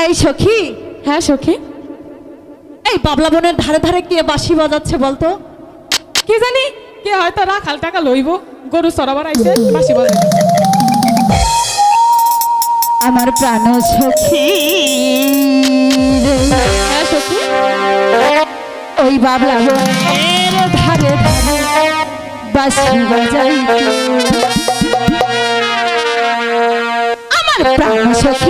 এই সখি হ্যাঁ সখি? এই বাবলা বোনের ধারে ধারে কে বাসি বাজাচ্ছে বলতো? কি জানি কে হয়তো রাখাল টাকা লইব গরু সরাবার আইছে বাসি বাজাচ্ছে আমার প্রাণ সখি হ্যাঁ সখি? ওই বাবলা বোনের ধারে ধারে বাসি বাজাই আমার প্রাণ সখি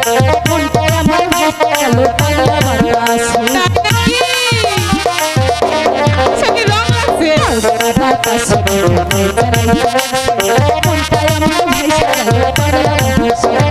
i'm not Thank you.